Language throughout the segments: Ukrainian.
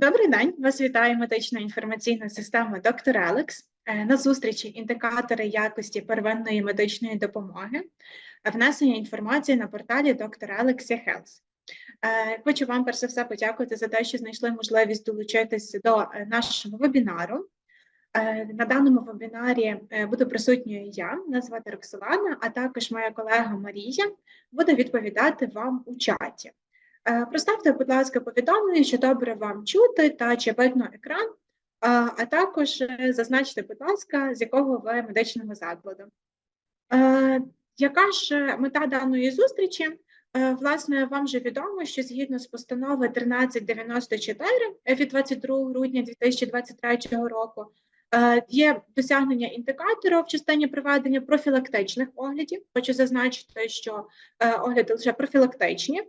Добрий день, вас вітає медична інформаційна система доктор Алекс. Е, На зустрічі індикатори якості первинної медичної допомоги, внесення інформації на порталі доктор Алекс Health. Е, Хочу вам перш за все подякувати за те, що знайшли можливість долучитися до е, нашого вебінару. На даному вебінарі буду присутньою я, мене звати Роксолана, а також моя колега Марія буде відповідати вам у чаті. Е, Проставте, будь ласка, повідомлення, що добре вам чути та чи видно екран, а а також е, зазначте, будь ласка, з якого ви медичного закладу. Е, Яка ж е, мета даної зустрічі? Е, Власне, вам вже відомо, що згідно з постанови 1394 від 22 грудня 2023 року е, є досягнення індикаторів в частині проведення профілактичних оглядів. Хочу зазначити, що е, огляди лише профілактичні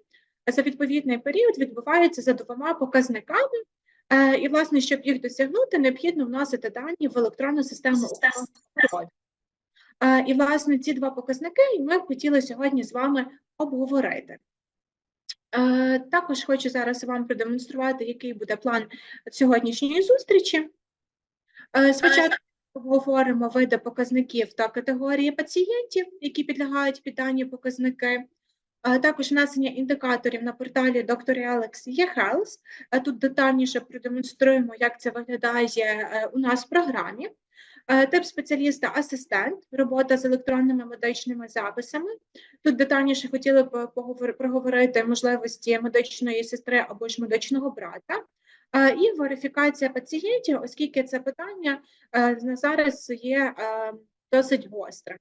за відповідний період відбуваються за двома показниками, е, і, власне, щоб їх досягнути, необхідно вносити дані в електронну систему. Е, І, власне, ці два показники ми б хотіли сьогодні з вами обговорити. Е, Також хочу зараз вам продемонструвати, який буде план сьогоднішньої зустрічі. Спочатку обговоримо види показників та категорії пацієнтів, які підлягають під дані показники. Також внесення індикаторів на порталі Dr. Alex eHealth. Е, Тут детальніше продемонструємо, як це виглядає е, у нас в програмі. Е, Тип спеціаліста асистент, робота з електронними медичними записами. Тут детальніше хотіли б проговорити можливості медичної сестри або ж медичного брата. І верифікація пацієнтів, оскільки це питання на зараз є досить гостре.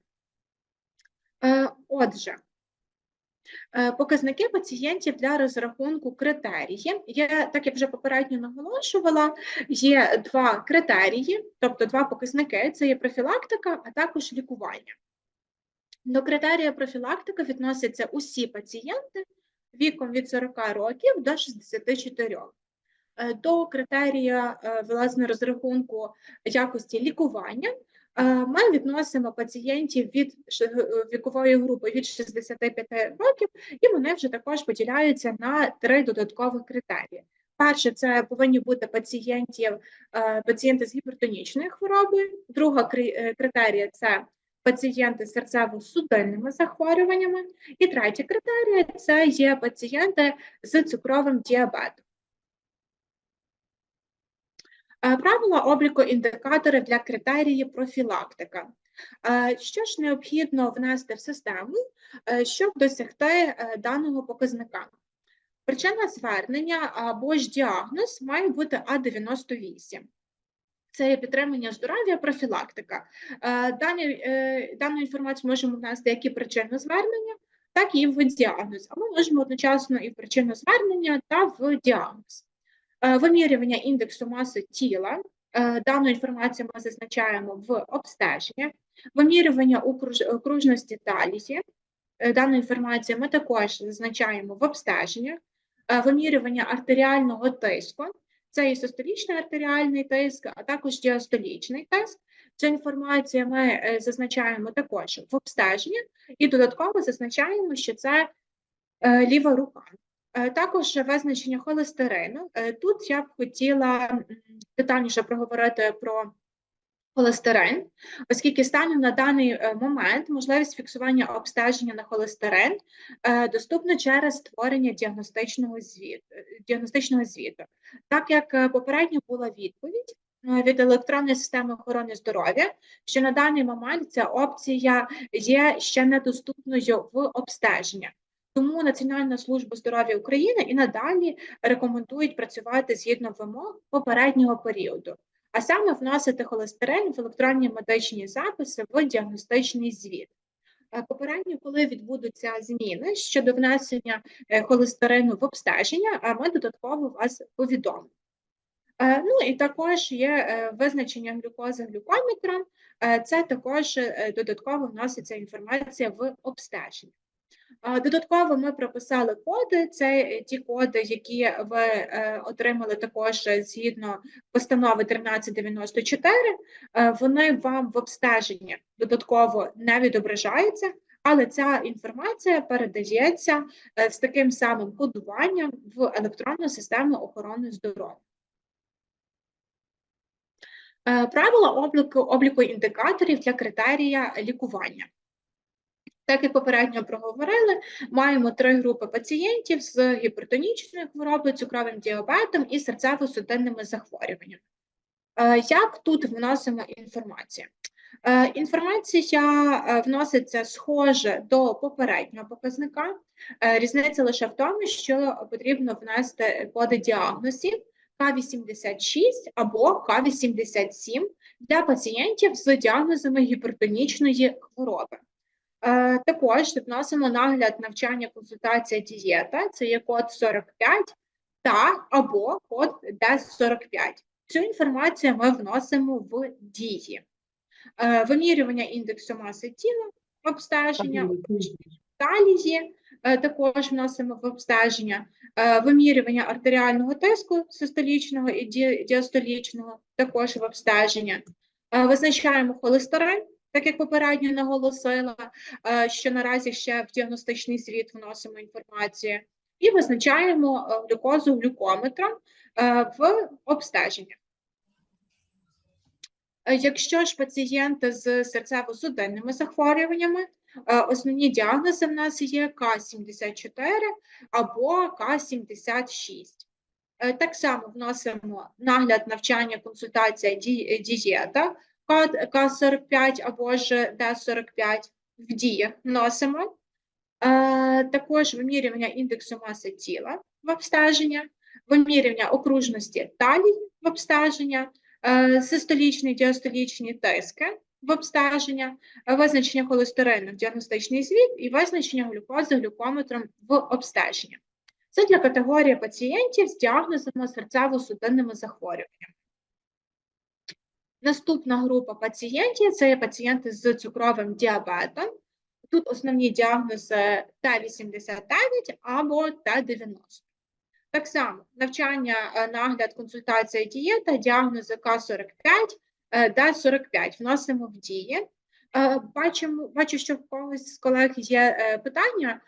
Отже, Показники пацієнтів для розрахунку критерії. Є, так як вже попередньо наголошувала, є два критерії, тобто два показники: це є профілактика, а також лікування. До критерія профілактика відносяться усі пацієнти віком від 40 років до 64. Е, До критерія е, власне розрахунку якості лікування Е, Ми відносимо пацієнтів від е, вікової групи від 65 років, і вони вже також поділяються на три додаткових критерії. Перше, це повинні бути пацієнтів, е, пацієнти з гіпертонічною хворобою. Друга е, критерія це пацієнти з серцево-судинними захворюваннями. І третя критерія це є пацієнти з цукровим діабетом. Е, Правила обліку індикаторів для критерії профілактика. Е, Що ж необхідно внести в систему, е, щоб досягти даного показника? Причина звернення або ж діагноз має бути А98. Це є підтримання здоров'я, профілактика. Дані, дану інформацію можемо внести як і причину звернення, так і в діагноз. А ми можемо одночасно і в причину звернення та в діагноз. Е, Вимірювання індексу маси тіла. Е, Дану інформацію ми зазначаємо в обстеження. Вимірювання окружності талії. Е, Дану інформацію ми також зазначаємо в обстеженнях. Е, Вимірювання артеріального тиску. Це і систолічний артеріальний тиск, а також діастолічний тиск. Цю інформацію ми зазначаємо також в обстеженнях і додатково зазначаємо, що це ліва рука. Е, Також визначення холестерину. Е, Тут я б хотіла детальніше проговорити про холестерин, оскільки станом на даний е, момент можливість фіксування обстеження на холестерин доступна через створення діагностичного звіту. Діагностичного звіту. Так як попередньо була відповідь від електронної системи охорони здоров'я, що на даний момент ця опція є ще недоступною в обстеження. Тому Національна служба здоров'я України і надалі рекомендують працювати згідно вимог попереднього періоду, а саме вносити холестерин в електронні медичні записи в діагностичний звіт. Е, Попередньо, коли відбудуться зміни щодо внесення е, холестерину в обстеження, а ми додатково вас повідомимо. Е, Ну і також є е, визначення глюкози глюкометром. Е, Це також е, додатково вноситься інформація в обстеження. Додатково ми прописали коди. Це е, ті коди, які ви е, отримали також е, згідно постанови 1394. Е, Вони вам в обстеженні додатково не відображаються, але ця інформація передається з таким самим кодуванням в електронну систему охорони здоров'я. Правила обліку, обліку індикаторів для критерія лікування. Так як попередньо проговорили, маємо три групи пацієнтів з гіпертонічною хворобою, цукровим діабетом і серцево-судинними захворюваннями. Е, Як тут вносимо інформацію? Е, Інформація е, вноситься схоже до попереднього показника. Різниця лише в тому, що потрібно внести коди діагнозів К86 або К87 для пацієнтів з діагнозами гіпертонічної хвороби. Е, Також вносимо нагляд навчання, консультація, дієта, це є код 45 та або код ДЕС-45. Цю інформацію ми вносимо в дії. Е, Вимірювання індексу маси тіла, обстеження, талії е, також вносимо в обстеження, вимірювання артеріального тиску систолічного і діастолічного також в обстеження. Визначаємо холестерин, так як попередньо наголосила, е, що наразі ще в діагностичний світ вносимо інформацію, і визначаємо е, глюкозу глюкометром е, в обстеження. Якщо ж пацієнти з серцево-судинними захворюваннями, основні діагнози в нас є К74 або К76. Е, Так само вносимо нагляд навчання, консультація, дієта К45 або ж Д45 в діях вносимо. Е, Також вимірювання індексу маси тіла в обстеження, вимірювання окружності талії в обстеження, е, систолічні, діастолічні тиски в обстеження, визначення холестерину в діагностичний звіт і визначення глюкози глюкометром в обстеження. Це для категорії пацієнтів з діагнозами серцево-судинними захворюваннями. Наступна група пацієнтів це є пацієнти з цукровим діабетом. Тут основні діагнози Т-89 або Т-90. Так само навчання, е, нагляд, консультація, дієта, діагнози К45, е, Д45 вносимо в дії. Е, Бачимо, бачу, що в когось з колег є питання.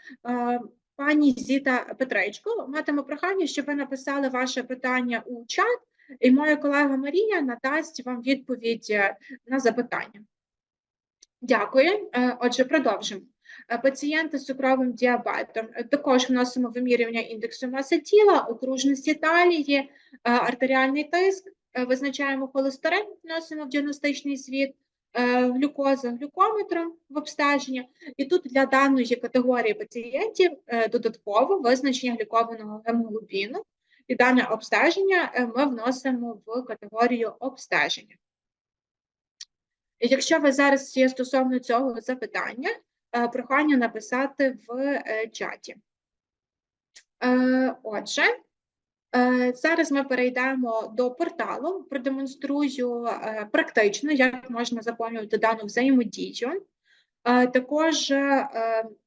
Пані Зіта Петречко, матиме прохання, щоб ви написали ваше питання у чат, і моя колега Марія надасть вам відповідь е, на запитання. Дякую. Е, Отже, продовжимо. Е, Пацієнти з цукровим діабетом також вносимо вимірювання індексу маси тіла, окружності талії, артеріальний тиск, визначаємо холестерин, вносимо в діагностичний звіт, глюкоза глюкометром в обстеження. І тут для даної категорії пацієнтів додатково визначення глюкованого гемоглобіну. І дане обстеження е, ми вносимо в категорію обстеження. Якщо ви зараз є стосовно цього запитання, е, прохання написати в е, чаті. Отже, зараз ми перейдемо до порталу, продемонструю практично, як можна заповнювати дану взаємодію. Також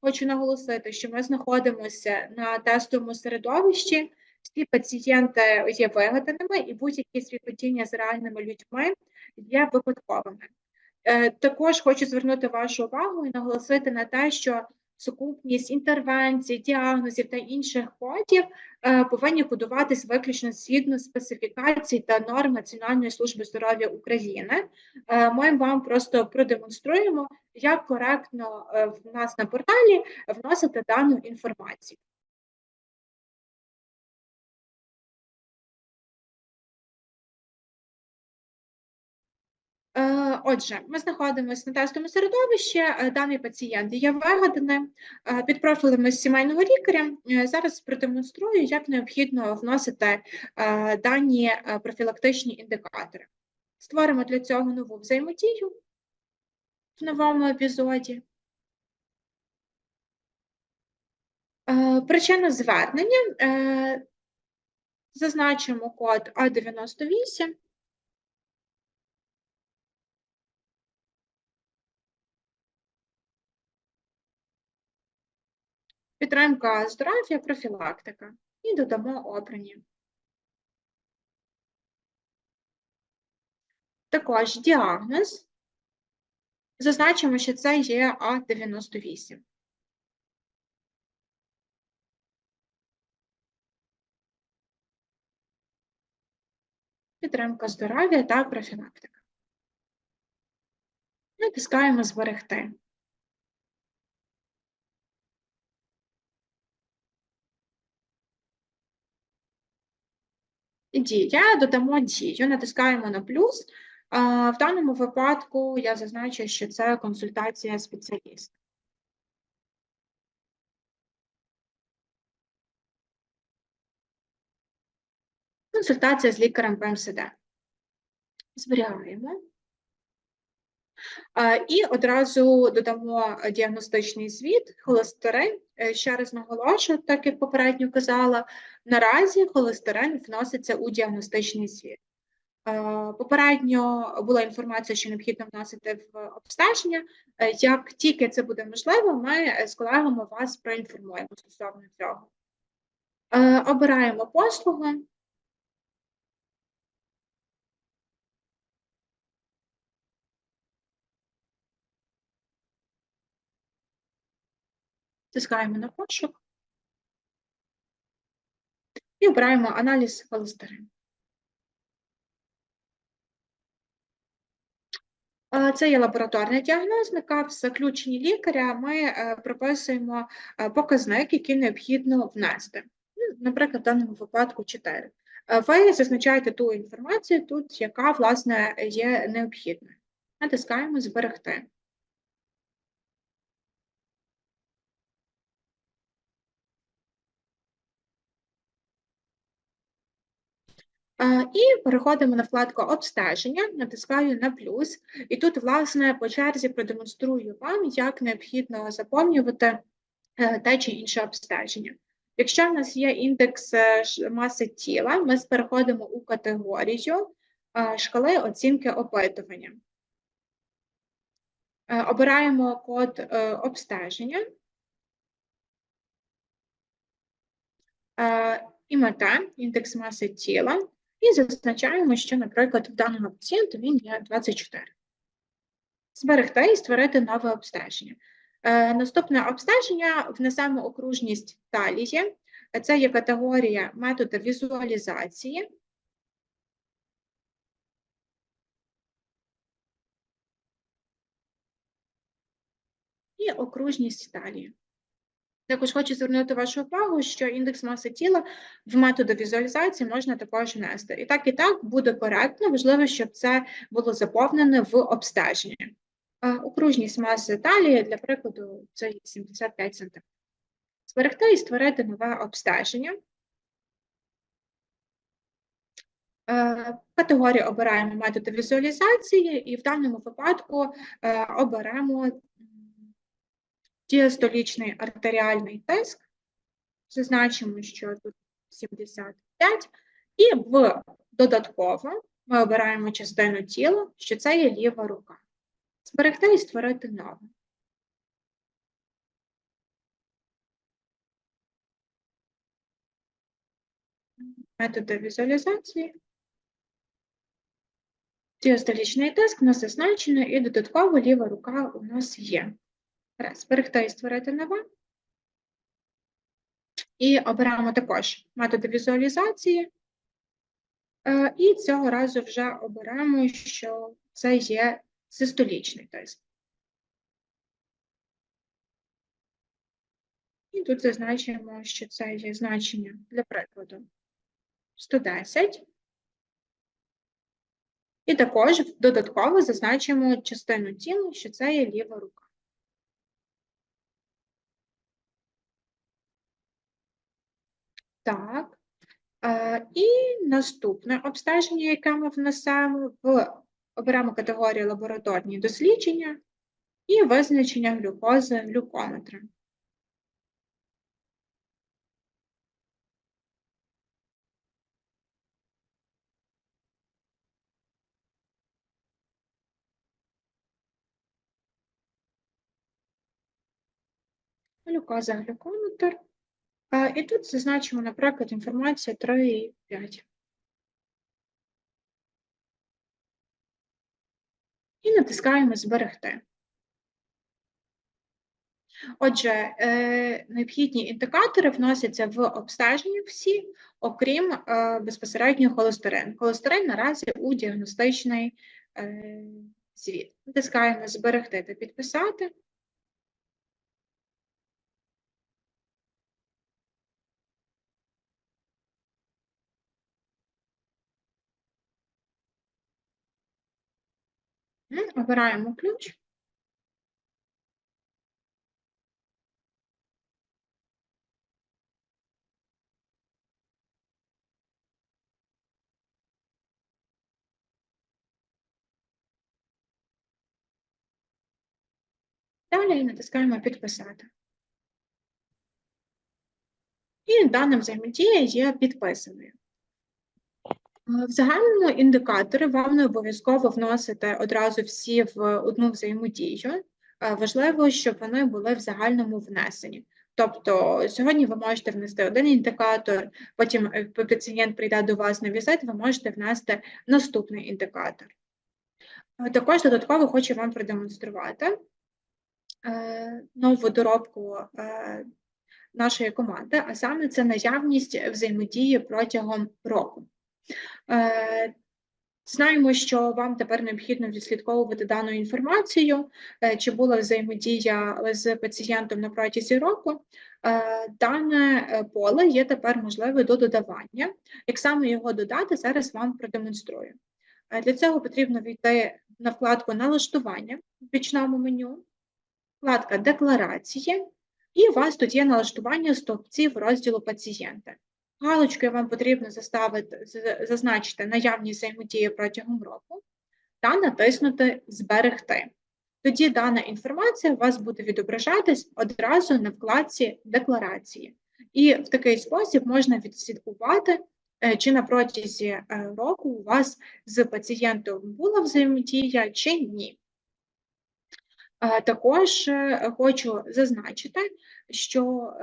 хочу наголосити, що ми знаходимося на тестовому середовищі. Всі пацієнти є вигаданими, і будь-які співпадіння з реальними людьми є випадковими. Е, Також хочу звернути вашу увагу і наголосити на те, що сукупність інтервенцій, діагнозів та інших кодів е, повинні кодуватись виключно згідно специфікацій та норм Національної служби здоров'я України. Е, Ми вам просто продемонструємо, як коректно в нас на порталі вносити дану інформацію. Отже, ми знаходимося на тестовому середовищі. е, Даний пацієнт є вигаданим е, під профілем сімейного лікаря. Е, Зараз продемонструю, як необхідно вносити е, дані е, профілактичні індикатори. Створимо для цього нову взаємодію в новому епізоді. Е, Причина звернення. е, Зазначимо код А98. Підтримка здоров'я, профілактика. І додамо обрані. Також діагноз. Зазначимо, що це є А98. підтримка здоров'я та профілактика. Натискаємо Зберегти. Дія, додамо дію, натискаємо на плюс. В даному випадку я зазначу, що це консультація спеціаліста. Консультація з лікарем ПМСД. Зберігаємо. І одразу додамо діагностичний звіт, холестерин. Е, Ще раз наголошую, так як попередньо казала, наразі холестерин вноситься у діагностичний звіт. Е, Попередньо була інформація, що необхідно вносити в обстеження. Е, Як тільки це буде можливо, ми з колегами вас проінформуємо стосовно цього. Обираємо послугу. Тискаємо на пошук і обираємо аналіз холестерину. Е, Це є лабораторний діагностика. В заключенні лікаря ми е, прописуємо е, показник, який необхідно внести. Ну, Наприклад, в даному випадку 4. Е, Ви зазначаєте ту інформацію, тут, яка власне є необхідною. Натискаємо Зберегти. І переходимо на вкладку обстеження, натискаю на плюс, і тут, власне, по черзі продемонструю вам, як необхідно заповнювати е, те чи інше обстеження. Якщо в нас є індекс е, маси тіла, ми переходимо у категорію е, шкали оцінки опитування. Обираємо код обстеження. І мета, індекс маси тіла. І зазначаємо, що, наприклад, в даного пацієнта він є 24. Зберегти і створити нове обстеження. Е, Наступне обстеження внесемо окружність талії. Це є категорія методу візуалізації. І окружність талії. Також хочу звернути вашу увагу, що індекс маси тіла в методу візуалізації можна також внести. І так, і так буде коректно, важливо, щоб це було заповнене в обстеженні. Окружність маси талії, для прикладу, це 75 см. Зберегти і створити нове обстеження. Е, Категорію обираємо методи візуалізації, і в даному випадку е, оберемо діастолічний артеріальний тиск. Зазначимо, що тут 75. І в додатково ми обираємо частину тіла, що це є ліва рука. Зберегти і створити нове. Методи візуалізації. Діастолічний тиск у нас зазначено, і додатково ліва рука у нас є. Раз, зберегти і створити нове. І обираємо також методи візуалізації. Е, І цього разу вже оберемо, що це є систолічний тиск. І тут зазначимо, що це є значення для прикладу 110. І також додатково зазначимо частину тіла, що це є ліва рука. Так. І наступне обстеження, яке ми внесемо, в оберемо категорію лабораторні дослідження і визначення глюкози глюкометра. Глюкоза глюкометр. І тут зазначимо, наприклад, інформація 3,5. І натискаємо Зберегти. Отже, е, необхідні індикатори вносяться в обстеження всі, окрім е, безпосередньо холестерин. Холестерин наразі у діагностичний е, звіт. Натискаємо Зберегти та підписати. Обираємо ключ. Далі натискаємо Підписати. І дана взаємодія є підписаною. В загальному індикатори вам не обов'язково вносити одразу всі в одну взаємодію. Важливо, щоб вони були в загальному внесенні. Тобто сьогодні ви можете внести один індикатор, потім е, пацієнт прийде до вас на візит, ви можете внести наступний індикатор. Також додатково хочу вам продемонструвати е, нову доробку е, нашої команди, а саме це наявність взаємодії протягом року. Е, знаємо, що вам тепер необхідно відслідковувати дану інформацію, е, чи була взаємодія з пацієнтом на протязі року. Е, дане поле є тепер можливе до додавання. Як саме його додати, зараз вам продемонструю. Для цього потрібно війти на вкладку Налаштування в бічному меню, вкладка Декларації, і у вас тут є налаштування стовпців розділу пацієнта. Галочкою вам потрібно заставити, зазначити наявність взаємодії протягом року та натиснути Зберегти. Тоді дана інформація у вас буде відображатись одразу на вкладці Декларації. І в такий спосіб можна відслідкувати, е, чи на протязі е, року у вас з пацієнтом була взаємодія чи ні. Також е, хочу зазначити, що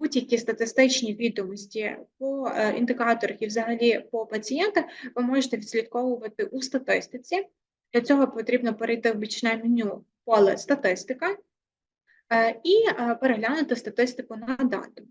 будь-які статистичні відомості по е, індикаторах і взагалі по пацієнтах ви можете відслідковувати у статистиці. Для цього потрібно перейти в бічне меню поле статистика е, і е, переглянути статистику на дату.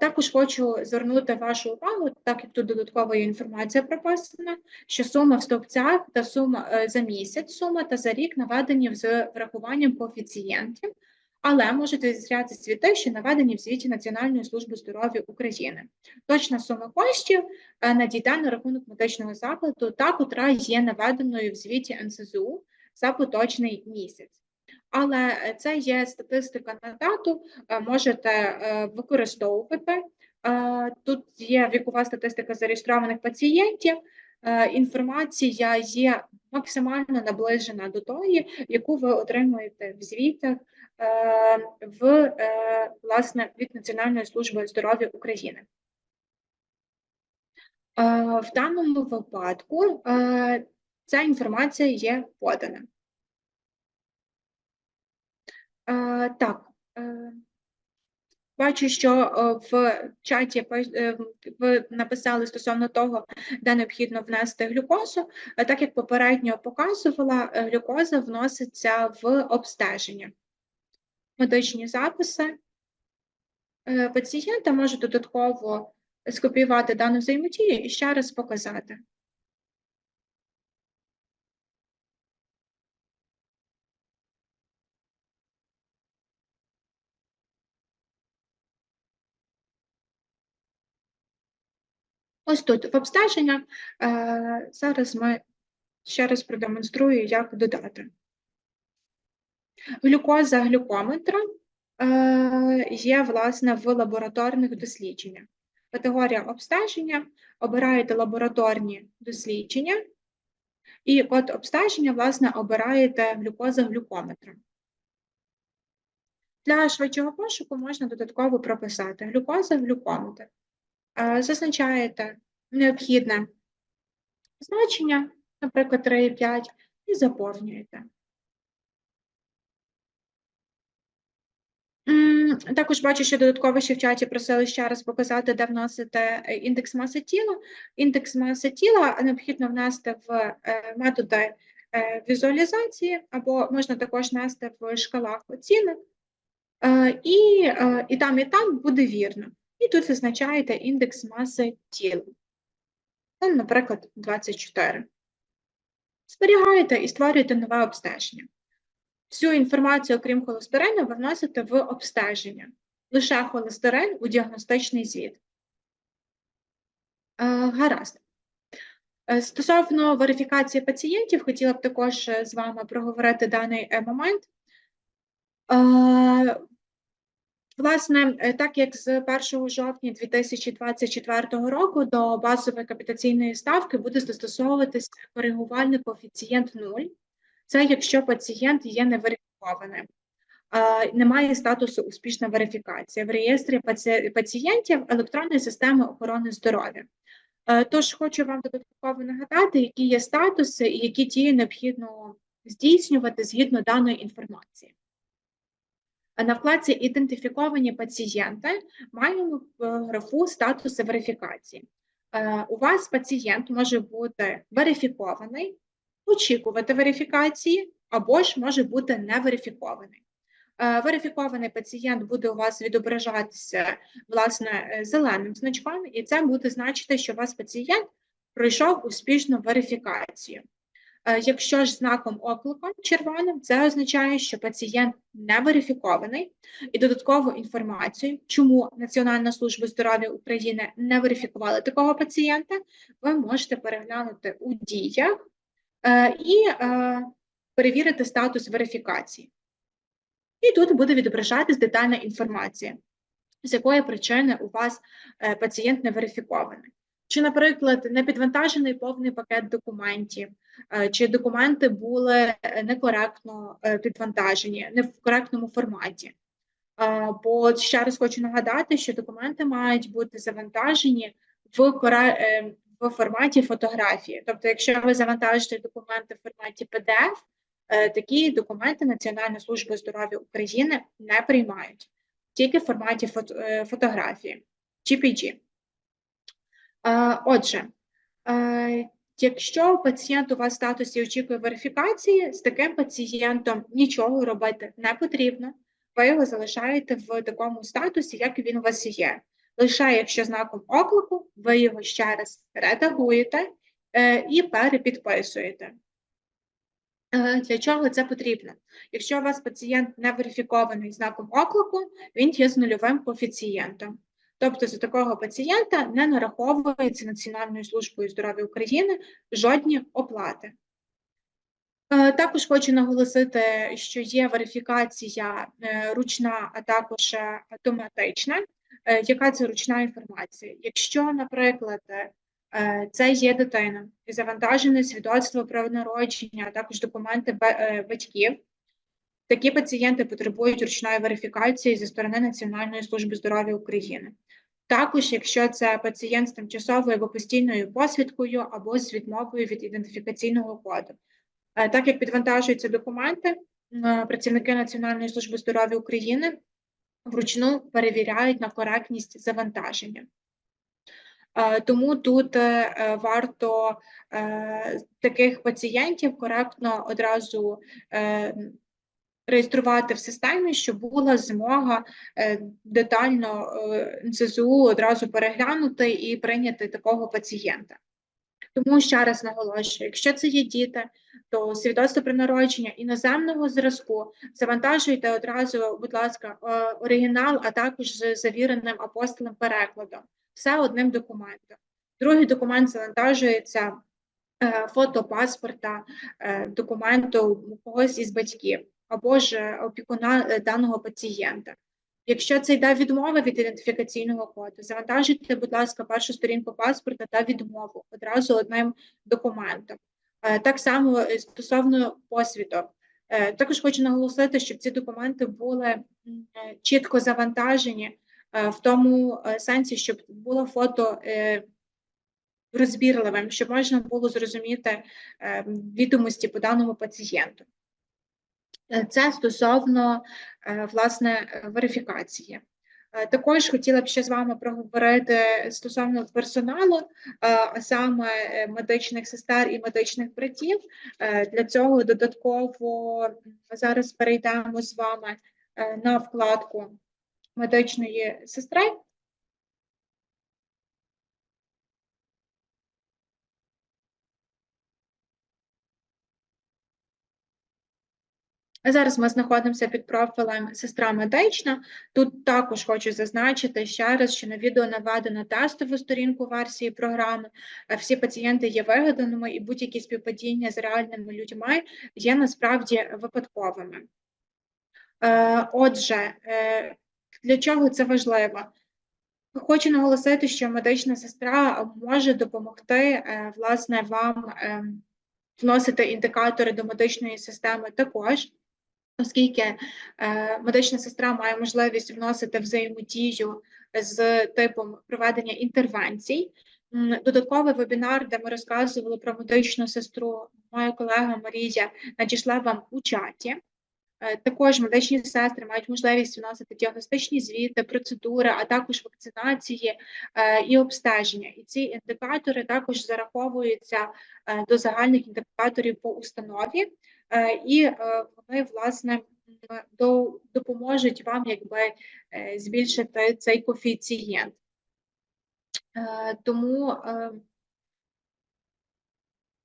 Також хочу звернути вашу увагу, так як тут додаткова інформація прописана, що сума в стовпцях та сума за місяць, сума та за рік наведені з врахуванням коефіцієнтів але можуть відзряти світи, що наведені в звіті Національної служби здоров'я України. Точна сума коштів е, надійде на рахунок медичного закладу, та котра є наведеною в звіті НСЗУ за поточний місяць. Але це є статистика на дату, е, можете е, використовувати. Тут є вікова статистика зареєстрованих пацієнтів. Інформація є максимально наближена до тої, яку ви отримуєте в звітах Е, в е, власне від Національної служби здоров'я України. Е, в даному випадку ця інформація є подана. Так, бачу, що в чаті ви написали стосовно того, де необхідно внести глюкозу. Так як попередньо показувала, глюкоза вноситься в обстеження медичні записи. Е, пацієнта може додатково скопіювати дану взаємодію і ще раз показати. Ось тут в обстеження. Е, зараз ми ще раз продемонструю, як додати. Глюкоза глюкометра е, є, власне, в лабораторних дослідженнях. Категорія обстеження, обираєте лабораторні дослідження, і код обстеження, власне, обираєте глюкоза глюкометра. Для швидшого пошуку можна додатково прописати глюкоза глюкометр. Е, зазначаєте необхідне значення, наприклад, 3,5, і заповнюєте. Також бачу, що додатково ще в чаті просили ще раз показати, де вносити е, індекс маси тіла. Індекс маси тіла необхідно внести в е, методи е, візуалізації, або можна також внести в шкалах оцінок. І, і там, і там буде вірно. І тут зазначаєте індекс маси тіла. Наприклад, 24. Зберігаєте і створюєте нове обстеження. Всю інформацію, окрім холестерину, ви вносите в обстеження. Лише холестерин у діагностичний звіт. Е, Гаразд. Е, Стосовно верифікації пацієнтів, хотіла б також е, з вами проговорити даний момент. Власне, так як з 1 жовтня 2024 року до базової капітаційної ставки буде застосовуватися коригувальний коефіцієнт 0. Це якщо пацієнт є неверифікованим, немає статусу успішна верифікація в реєстрі пацієнтів електронної системи охорони здоров'я. Тож хочу вам додатково нагадати, які є статуси і які дії необхідно здійснювати згідно даної інформації. На вкладці Ідентифіковані пацієнти маємо графу статуси верифікації. У вас пацієнт може бути верифікований, очікувати верифікації, або ж може бути неверифікований. Е, Верифікований пацієнт буде у вас відображатися власне е, зеленим значком, і це буде значити, що у вас пацієнт пройшов успішну верифікацію. Е, Якщо ж знаком оклику червоним, це означає, що пацієнт не верифікований, і додаткову інформацію, чому Національна служба здоров'я України не верифікувала такого пацієнта, ви можете переглянути у діях і е, перевірити статус верифікації. І тут буде відображатись детальна інформація, з якої причини у вас е, пацієнт не верифікований. Чи, наприклад, не підвантажений повний пакет документів, е, чи документи були е, некоректно е, підвантажені, не в коректному форматі. Е, Бо ще раз хочу нагадати, що документи мають бути завантажені в, е, в форматі фотографії. Тобто, якщо ви завантажите документи в форматі PDF, е, такі документи Національна служба здоров'я України не приймають, тільки в форматі фото- е, фотографії GPG. Е, Отже, якщо пацієнт у вас в статусі очікує верифікації, з таким пацієнтом нічого робити не потрібно, ви його залишаєте в такому статусі, як він у вас є. Лише якщо знаком оклику, ви його ще раз редагуєте е, і перепідписуєте. Е, Для чого це потрібно? Якщо у вас пацієнт не верифікований знаком оклику, він є з нульовим коефіцієнтом. Тобто за такого пацієнта не нараховується Національною службою здоров'я України жодні оплати. Е, Також хочу наголосити, що є верифікація ручна, а також автоматична. Е, Яка це ручна інформація? Якщо, наприклад, е, це є дитина і завантажене свідоцтво про народження, а також документи е, батьків, такі пацієнти потребують ручної верифікації зі сторони Національної служби здоров'я України. Також, якщо це пацієнт з тимчасовою або постійною посвідкою або з відмовою від ідентифікаційного коду. Е, Так як підвантажуються документи, е, працівники Національної служби здоров'я України вручну перевіряють на коректність завантаження. Е, Тому тут е, е, варто таких пацієнтів коректно одразу реєструвати в системі, щоб була змога детально НСЗУ одразу переглянути і прийняти такого пацієнта. Тому ще раз наголошую, якщо це є діти, то свідоцтво про народження іноземного зразку завантажуйте одразу, будь ласка, е, оригінал, а також з завіреним апостолем перекладом. Все одним документом. Другий документ завантажується е, фото паспорта, е, документу когось із батьків або ж опікуна даного пацієнта. Якщо це йде відмова від ідентифікаційного коду, завантажуйте, будь ласка, першу сторінку паспорта та відмову одразу одним документом. Е, Так само е, стосовно посвідок. Е, Також хочу наголосити, щоб ці документи були чітко завантажені в тому сенсі, щоб було фото розбірливим, щоб можна було зрозуміти відомості по даному пацієнту. Це стосовно власне верифікації. Е, Також хотіла б ще з вами проговорити стосовно персоналу, е, а саме е, медичних сестер і медичних братів. Для цього додатково зараз перейдемо з вами на вкладку медичної сестри. Зараз ми знаходимося під профілем сестра медична. Тут також хочу зазначити ще раз, що на відео наведено тестову сторінку версії програми. Всі пацієнти є вигаданими, і будь-які співпадіння з реальними людьми є насправді випадковими. Е, Отже, е, для чого це важливо? Хочу наголосити, що медична сестра може допомогти е, власне вам ем, вносити індикатори до медичної системи також оскільки е, медична сестра має можливість вносити взаємодію з типом проведення інтервенцій. Додатковий вебінар, де ми розказували про медичну сестру, моя колега Марія надійшла вам у чаті. Е, також медичні сестри мають можливість вносити діагностичні звіти, процедури, а також вакцинації е, і обстеження. І ці індикатори також зараховуються до загальних індикаторів по установі, і вони власне допоможуть вам якби збільшити цей коефіцієнт. Тому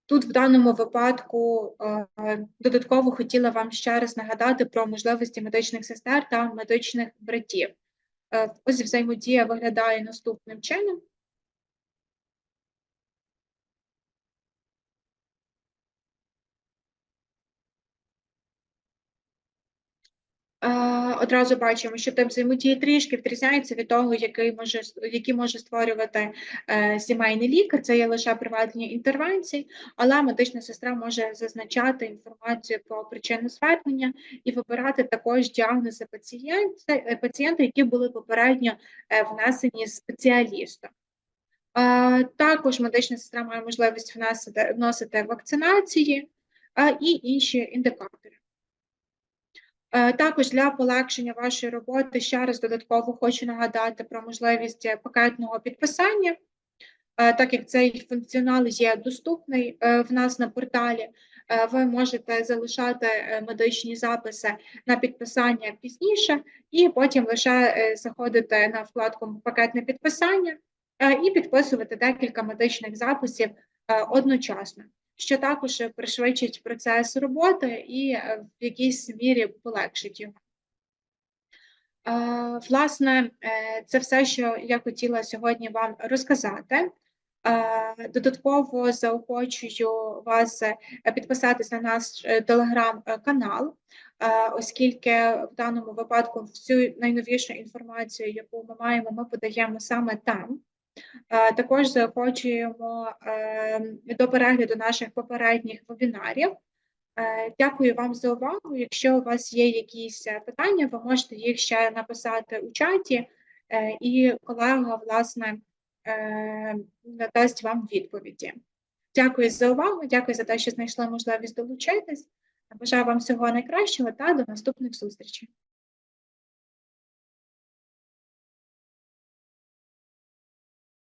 Тут в даному випадку е, додатково хотіла вам ще раз нагадати про можливості медичних сестер та медичних братів. Е, ось взаємодія виглядає наступним чином. Одразу бачимо, що тип взаємодії трішки відрізняється від того, який може який може створювати е, сімейний лікар. Це є лише проведення інтервенцій, але медична сестра може зазначати інформацію про причину звернення і вибирати також діагнози пацієнта, е, пацієнта, які були попередньо е, внесені спеціалістом. Також медична сестра має можливість вносити, вносити вакцинації і інші індикатори. Е, також для полегшення вашої роботи ще раз додатково хочу нагадати про можливість пакетного підписання, е, так як цей функціонал є доступний е, в нас на порталі. Ви можете залишати медичні записи на підписання пізніше, і потім лише заходити на вкладку Пакетне підписання і підписувати декілька медичних записів одночасно що також пришвидшить процес роботи і е, в якійсь мірі полегшить його. Власне, е, це все, що я хотіла сьогодні вам розказати. Додатково заохочую вас е, підписатись на наш телеграм-канал, оскільки в даному випадку всю найновішу інформацію, яку ми маємо, ми подаємо саме там. Також заохочуємо ем, до перегляду наших попередніх вебінарів. Е, дякую вам за увагу. Якщо у вас є якісь е, питання, ви можете їх ще написати у чаті, е, і колега, власне, надасть вам відповіді. Дякую за увагу, дякую за те, що знайшли можливість долучитись. Бажаю вам всього найкращого та до наступних зустрічей.